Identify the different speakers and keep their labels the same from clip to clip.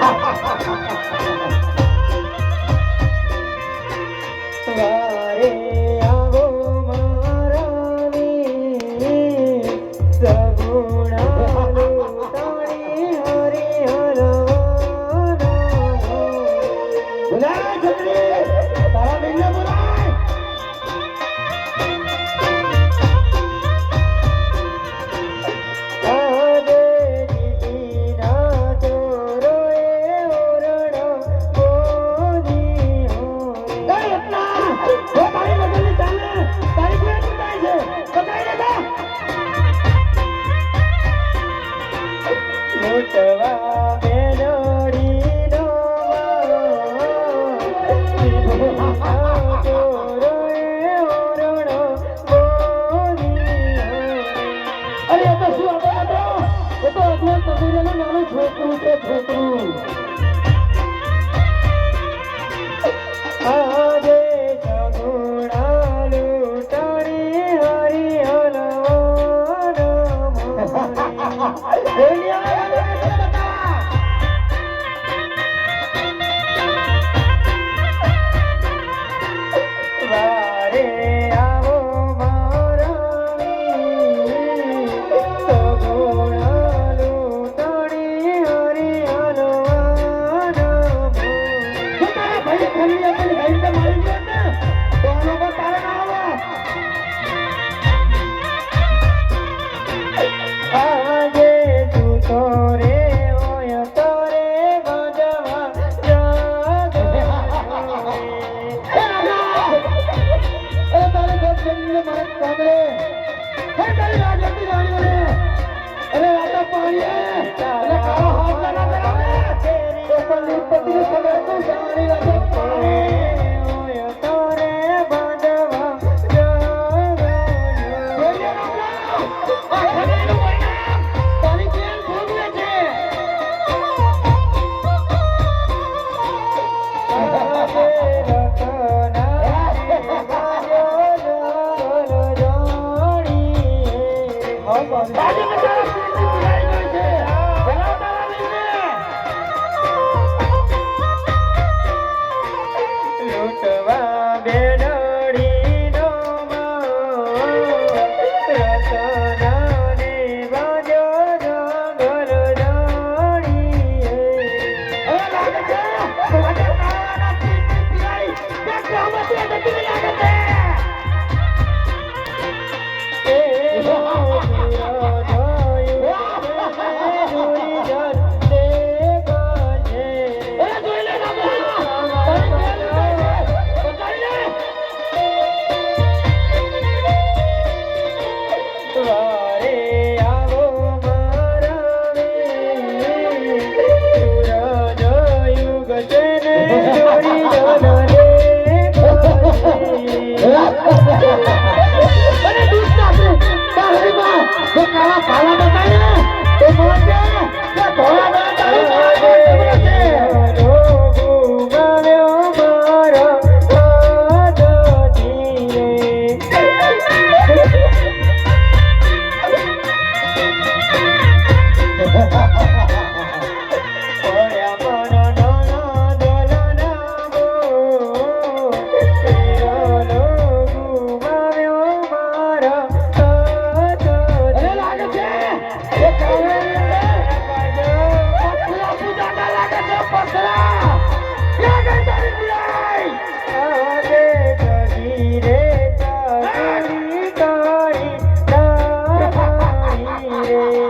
Speaker 1: 哈哈哈哈哈哈 Yay.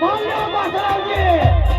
Speaker 1: ભગવાન પાછળ આવજે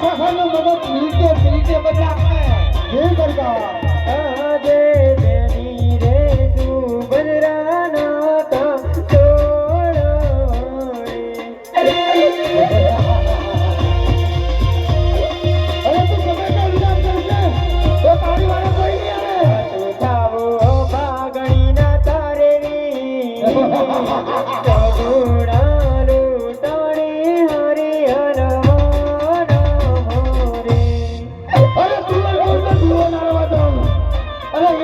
Speaker 1: ખસન મદદ મિલતે મિલતે
Speaker 2: બધા જે કરતા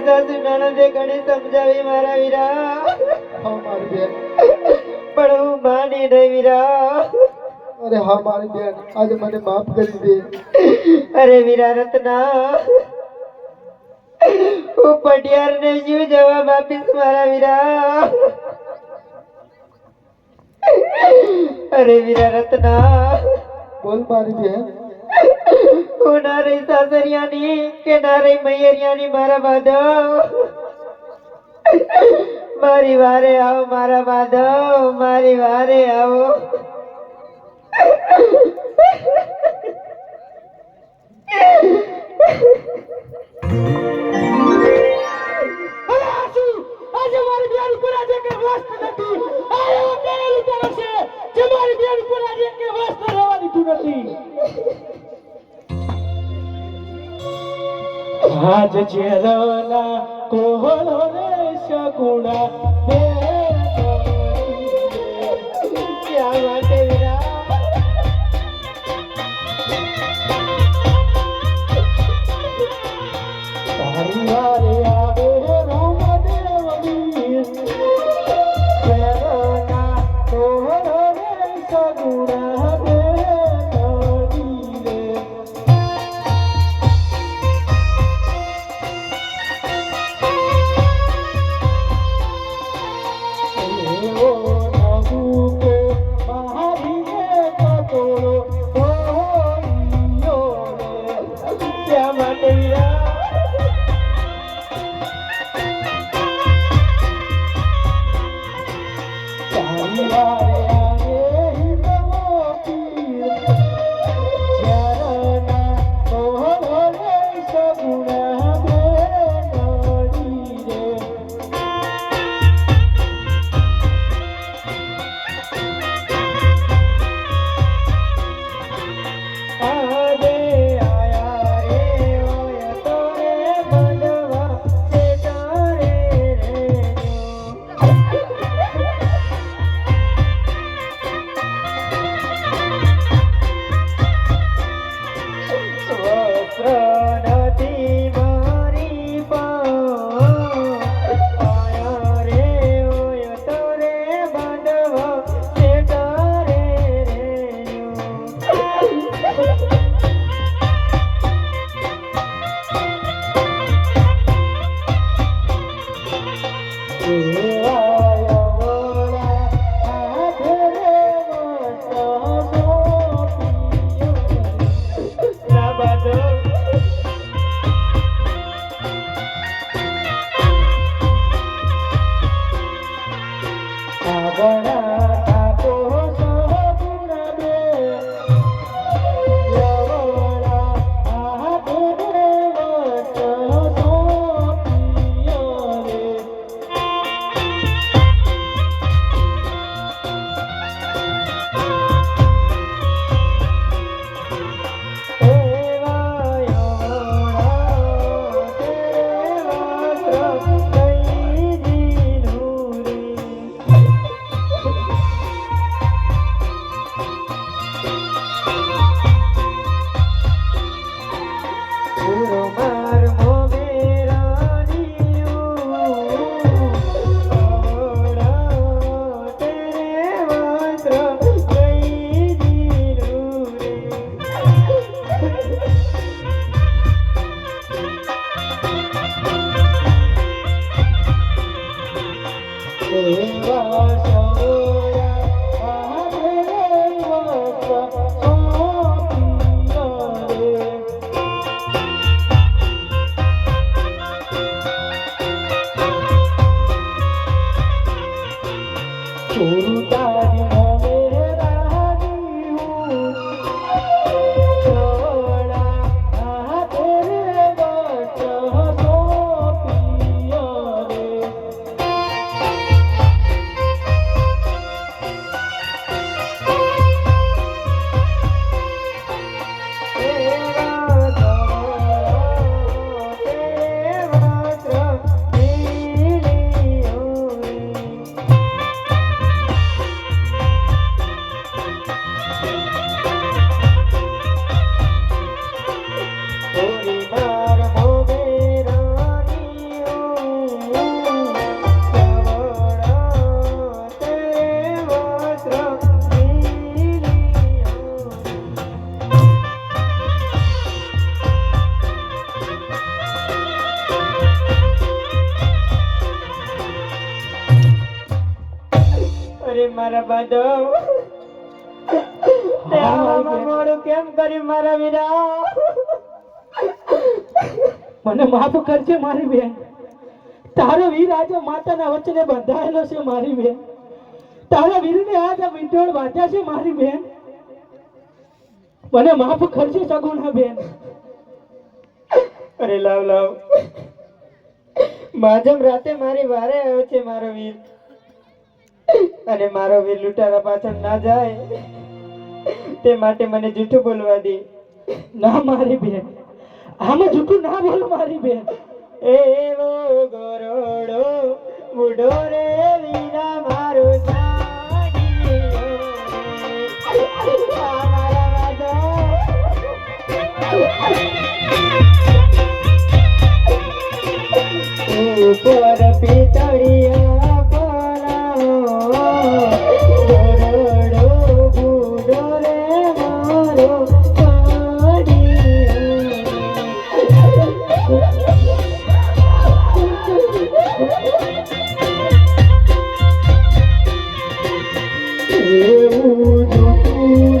Speaker 1: તારી
Speaker 2: સાસુ નાનો ઘણી સમજાવી મારા વીરા. પણ હું માની નહીં વીરા.
Speaker 1: અરે હા મારી બેન. આજે મને માફ કરી દે.
Speaker 2: અરે વીરા રત્ના. હું પટિયાર ને જીવ જવા વાપીશ મારા વીરા? અરે વીરા રત્ના.
Speaker 1: બોલ મારી બેન.
Speaker 2: ઓ સાસરિયાની કે નારે મૈયરિયાની મારા માધવ? મારી વારે આવો મારા માધવ, મારી વારે આવો.
Speaker 1: माझ चेहरा कोहळ रे शगुणा. મારા બાદવ મોડું કેમ કર્યું મારા વીરા?
Speaker 3: મને માફ કરજે મારી બેન. તારો વીર આજે માતાના વચને બંધાયેલો છે મારી બેન. તારા વીરને આજે વિંટોળ બાંધ્યા છે મારી બેન. મને માફ કરજે સગુણા બેન.
Speaker 1: અરે લાવ લાવ. માજમ રાતે મારી વારે આવ્યો છે મારો વીર. અને મારો વીર લૂંટારા પાછળ ના જાય, તે માટે મને જૂઠું બોલવા દે.
Speaker 3: ના, મારી બેન. આમાં જૂઠું ના બોલો, મારી બેન.
Speaker 1: એવો ગોરોડો બુડો રે વિના મારો. ઉપર પિતળિયા
Speaker 3: એવું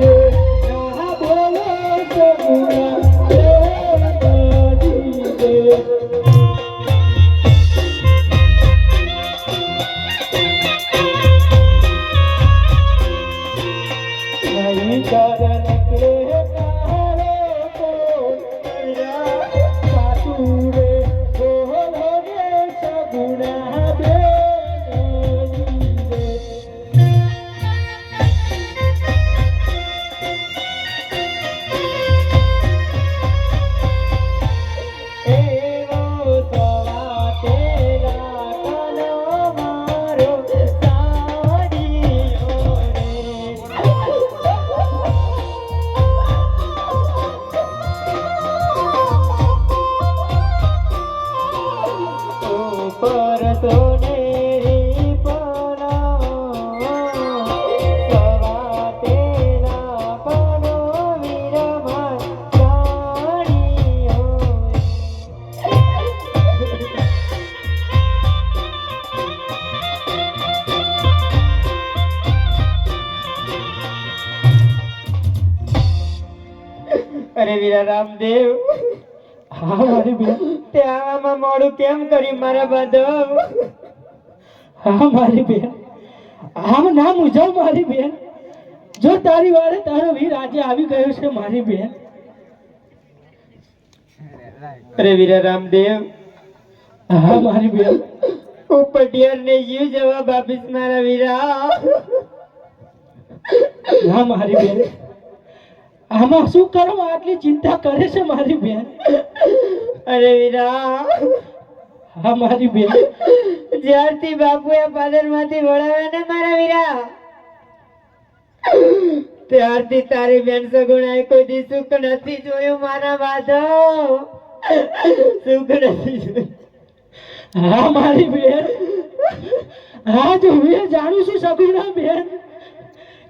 Speaker 1: મોડું કેમ કર્યું મારા બાધવ
Speaker 3: હા, મારી બેન. આમ ના મુજબ મારી બેન. જો તારી વારે તારો વીર આજે આવી ગયો છે, મારી બેન.
Speaker 1: અરે વીરા રામદેવ.
Speaker 3: હા, મારી બેન.
Speaker 1: હું પટિયાર ને યુ જવાબ આપીશ, મારા વીરા.
Speaker 3: હા, મારી બેન. આમાં શું કરો? આટલી ચિંતા કરે છે, મારી બેન.
Speaker 1: અરે વિરામ.
Speaker 3: હા મારી બેન.
Speaker 1: જ્યારથી બાપુએ પાદરમાંથી વળાવ્યા ને મારા વીરા ત્યારથી તારી બેન સગુણાએ કોઈ દી સુખ નથી જોયું મારા માધવ. સુખ નથી જોયું.
Speaker 3: હા મારી બેન. હા જો હું જાણું છું સગુણા બેન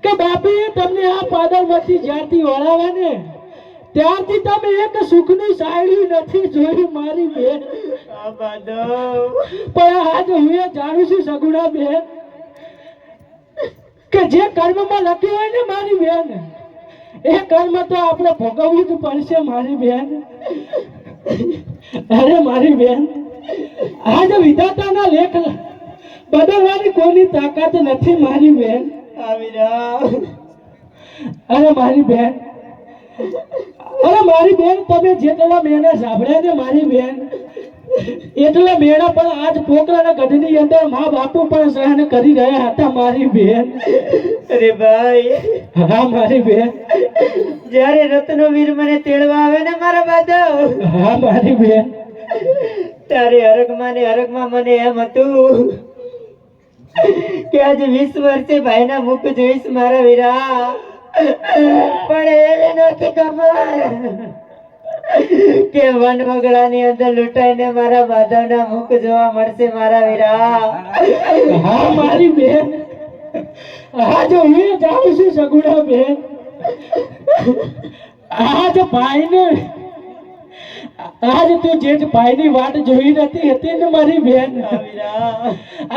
Speaker 3: કે બાપુએ તમને આ પાદરમાંથી જ્યારથી વળાવ્યા ને ત્યારથી તમે એક સુખની સાયડી નથી જોઈ મારી બેન. પણ આજ હું એ જાણું છું સગુણા બેન કે જે કર્મમાં લખ્યું હોય ને મારી બેન એ કર્મ તો આપણે ભોગવવું જ પડશે મારી બેન. અરે મારી બેન આજ વિધાતાના લેખ બદલવાની કોઈની તાકાત નથી મારી બેન. અરે મારી બેન અરે મારી બેન તમે જેટલા મેણા સાંભળ્યા ને મારી બેન એટલા મેળા પણ આજ પોકરાના ગઢની અંદર મા બાપુ પણ સહન કરી રહ્યા હતા મારી બેન.
Speaker 1: અરે ભાઈ.
Speaker 3: હા મારી બેન.
Speaker 1: જ્યારે રત્નો વીર મને તેડવા આવે ને મારા બાદવ
Speaker 3: હા મારી બેન.
Speaker 1: ત્યારે હરકમાં ને હરગમાં મને એમ હતું કે આજે વીસ વર્ષે ભાઈના મુખ જોઈશ મારા વીરા. પણ એને નથી ખબર કે વન વગડાની અંદર લૂંટાઈને મારા બાધવના મુખ જોવા મળશે મારા વીરા.
Speaker 3: હા, મારી બેન. જો હું જાઉં છું સગુડા બેન. આજ ભાઈને આજ તું જે ભાઈની વાટ જોઈ નથી, હતી ને મારી બેન.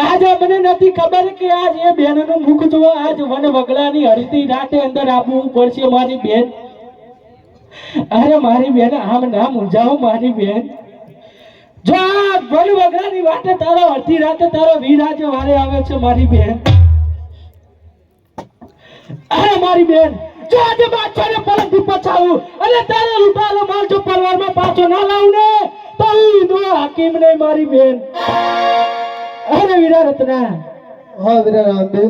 Speaker 3: આજ અમને નથી ખબર કે આજ એ બેનનું મુખ જોવા આજ વન વગડાની હરતી રાતે અંદર આવવું પડશે મારી બેન. અરે મારી બેન, આમ ના મૂંઝાવો મારી બેન. જો આ વન વગડાની વાટે તારો અડધી રાતે તારો વિરાજ વારે આવે છે મારી બેન. અરે મારી બેન જો આજે બાદશાહને પલકથી પછાડું અને તારે લૂંટાયેલો માલ જો પરવારમાં પાછો ના લાવું ને તો નો હાકીમ ને મારી બેન. અરે વીરા રત્ના
Speaker 4: હા વીરા રામદેવ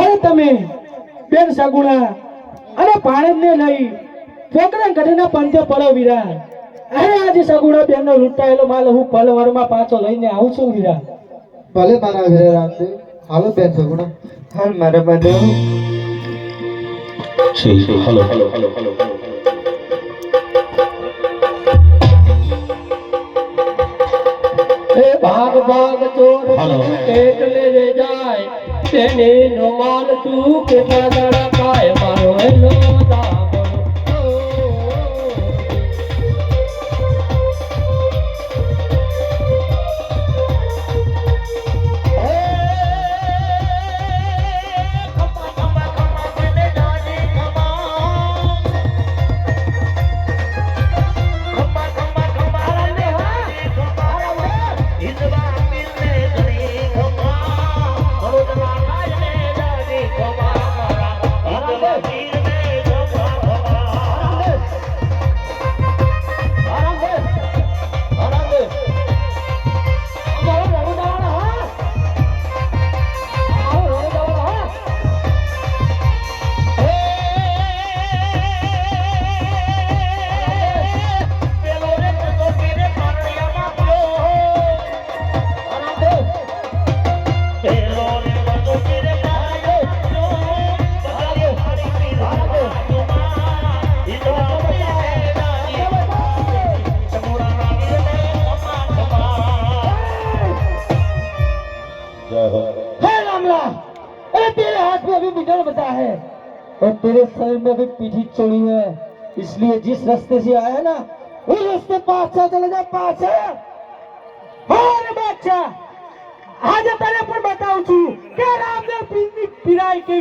Speaker 3: અરે તમે બેન સગુણા અરે પાણીને લઈ છોકરા ગઢના પંથે પડો વીરા. અરે આજે સગુણા બેનનો લૂંટાયેલો માલ હું પલવરમાં પાછો લઈને આવું છું વીરા.
Speaker 4: ભલે મારા વીરા રામદેવ હાલો બેન સગુણા.
Speaker 1: હાલ મારા બાધવ
Speaker 5: hello, hello, hello, hello, hello.
Speaker 3: એ ભાગ ભાગ ચોર. એટલે રે જાય તેને નો માલ તું કે દાદા કાય મારો એનો દાબો रस्ते से आया ना? उस रस्ते पास चले जा पास और बच्चा, आज तेरे पर बताऊँ छू क्या रामदेव पिंडी पिराई के